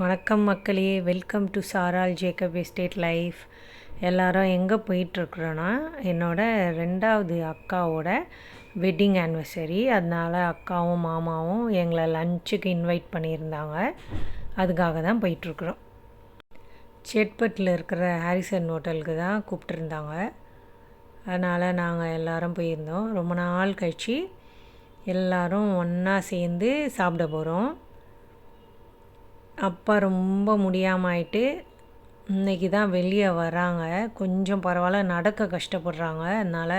வணக்கம் மக்களே. Welcome to சாரால் ஜேக்கப் எஸ்டேட் லைஃப் எல்லாரும் எங்கே போயிட்டுருக்குறோன்னா என்னோடய ரெண்டாவது அக்காவோட வெட்டிங் ஆனிவர்சரி அதனால் அக்காவும் மாமாவும் எங்களை லஞ்சுக்கு இன்வைட் பண்ணியிருந்தாங்க. அதுக்காக தான் போயிட்டுருக்குறோம். சேட்பட்டில் இருக்கிற ஹாரிசன் ஹோட்டலுக்கு தான் கூப்பிட்டுருந்தாங்க. அதனால் நாங்கள் எல்லோரும் போயிருந்தோம். ரொம்ப நாள் கழித்து எல்லோரும் ஒன்றா சேர்ந்து சாப்பிட போகிறோம் அப்பா ரொம்ப முடியாமல் ஆயிட்டு இன்றைக்கி தான் வெளியே வராங்க. கொஞ்சம் பரவாயில்ல நடக்க கஷ்டப்படுறாங்க. அதனால்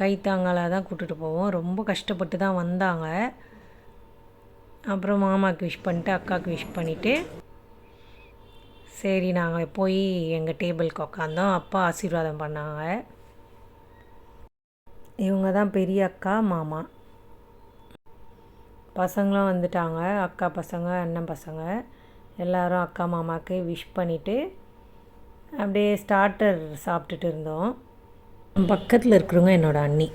கைத்தாங்கலாக தான் கூட்டிகிட்டு போவோம். ரொம்ப கஷ்டப்பட்டு தான் வந்தாங்க. அப்புறம் மாமாவுக்கு விஷ் பண்ணிட்டு அக்காவுக்கு விஷ் பண்ணிவிட்டு சரி நாங்கள் போய் எங்கள் டேபிளுக்கு உக்காந்தோம். அப்பா ஆசீர்வாதம் பண்ணாங்க. இவங்க தான் பெரிய அக்கா மாமா. பசங்களும் வந்துட்டாங்க. அக்கா பசங்க அண்ணன் பசங்க. எல்லோரும் அக்கா மாமாவுக்கு விஷ் பண்ணிவிட்டு அப்படியே ஸ்டார்டர் சாப்பிட்டுட்டு இருந்தோம். பக்கத்தில் இருக்கிறவங்க என்னோடய அண்ணி.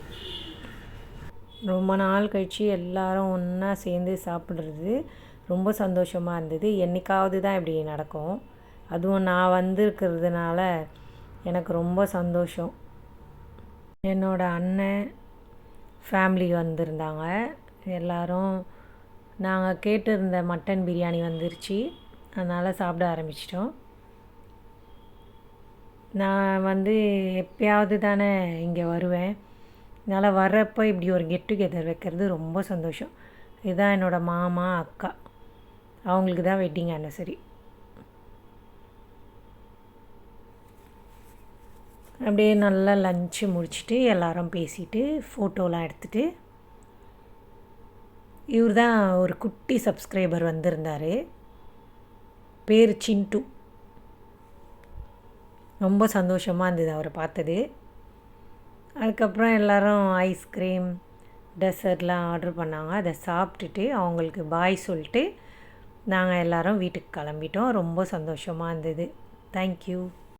ரொம்ப நாள் கழித்து எல்லாரும் ஒன்றா சேர்ந்து சாப்பிட்றது ரொம்ப சந்தோஷமாக இருந்தது. என்றைக்காவது தான் இப்படி நடக்கும். அதுவும் நான் வந்திருக்கிறதுனால எனக்கு ரொம்ப சந்தோஷம். என்னோடய அண்ணன் ஃபேமிலி வந்திருந்தாங்க. எல்லோரும் நாங்கள் கேட்டிருந்த மட்டன் பிரியாணி வந்துருச்சு. அதனால் சாப்பிட ஆரம்பிச்சிட்டோம். நான் வந்து எப்பயாவது தானே இங்கே வருவேன். அதனால் வர்றப்போ இப்படி ஒரு கெட் டுகெதர் வைக்கிறது ரொம்ப சந்தோஷம். இதுதான் என்னோடய மாமா அக்கா. அவங்களுக்கு தான் வெட்டிங் ஆனிவர்சரி அப்படியே நல்லா லஞ்சு முடிச்சுட்டு எல்லோரும் பேசிவிட்டு ஃபோட்டோலாம் எடுத்துகிட்டு இவர் தான் ஒரு குட்டி சப்ஸ்கிரைபர் வந்திருந்தார். பேர் சின்ட்டு ரொம்ப சந்தோஷமாக இருந்தது அவரை பார்த்தது. அதுக்கப்புறம் எல்லோரும் ஐஸ்கிரீம் டெசர்ட்லாம் ஆர்டர் பண்ணாங்க. அதை சாப்பிட்டுட்டு அவங்களுக்கு பாய் சொல்லிட்டு நாங்கள் எல்லோரும் வீட்டுக்கு கிளம்பிட்டோம். ரொம்ப சந்தோஷமாக இருந்தது. தேங்க்யூ